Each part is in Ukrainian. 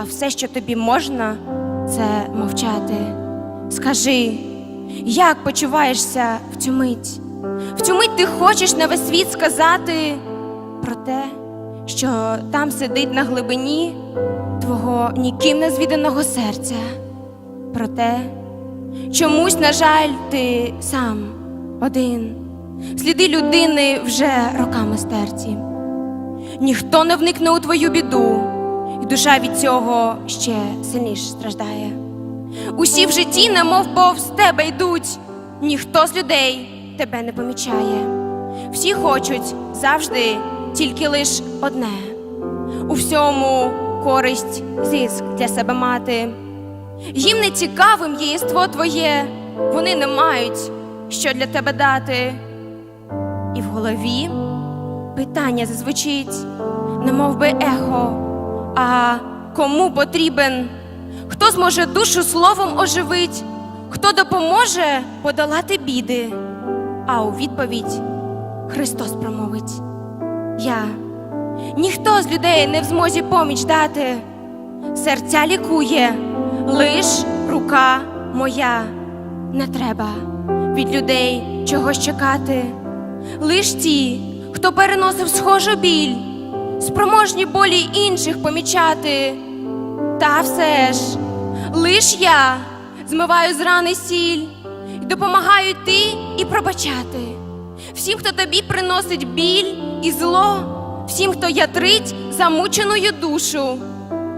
а все, що тобі можна, це мовчати. Скажи, як почуваєшся в цю мить? В цю мить ти хочеш на весь світ сказати про те, що там сидить на глибині твого ніким не звіданого серця, про те, Чомусь, на жаль, ти сам один. Сліди людини вже роками стерті. Ніхто не вникне у твою біду, і душа від цього ще сильніше страждає. Усі в житті, немов повз тебе йдуть, ніхто з людей тебе не помічає. Всі хочуть завжди тільки лиш одне у всьому користь, зиск для себе мати. Їм не цікавим є єство твоє, вони не мають, що для тебе дати. І в голові питання зазвучить, немов би ехо. А кому потрібен? Хто зможе душу словом оживить, хто допоможе подолати біди? А у відповідь Христос промовить: Я ніхто з людей не в змозі поміч дати, серця лікує лиш рука моя. Не треба від людей чогось чекати. Лиш ті, хто переносив схожу біль, спроможні болі інших помічати. Та все ж, лиш я змиваю з рани сіль і допомагаю йти і пробачати. Всім, хто тобі приносить біль і зло, всім, хто ятрить замученою душу,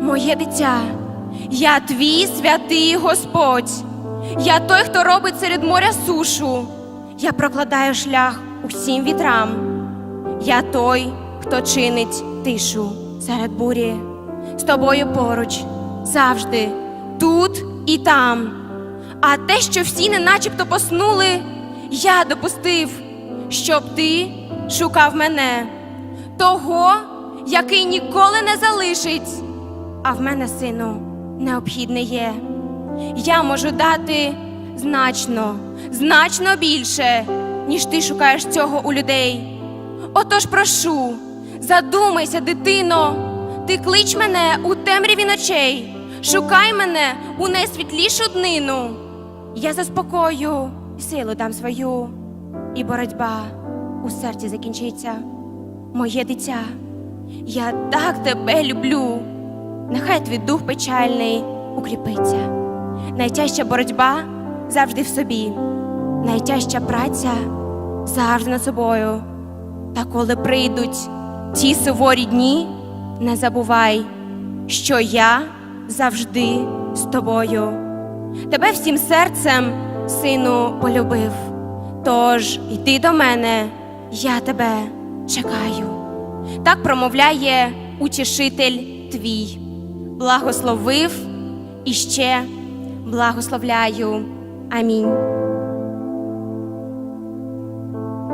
моє дитя. Я твій святий Господь, я той, хто робить серед моря сушу, я прокладаю шлях усім вітрам, я той, хто чинить тишу серед бурі, з тобою поруч завжди, тут і там. А те, що всі не начебто поснули, я допустив, щоб ти шукав мене, того, який ніколи не залишить, а в мене, сину необхідне є. Я можу дати значно, значно більше, ніж ти шукаєш цього у людей. Отож прошу, задумайся, дитино, ти клич мене у темряві ночей, шукай мене у найсвітлішу днину. Я заспокою і силу дам свою, і боротьба у серці закінчиться. Моє дитя, я так тебе люблю нехай твій дух печальний укріпиться. Найтяжча боротьба завжди в собі, найтяжча праця завжди над собою. Та коли прийдуть ті суворі дні, не забувай, що я завжди з тобою. Тебе всім серцем, сину, полюбив. Тож йди до мене, я тебе чекаю. Так промовляє утішитель твій благословив і ще благословляю. Амінь.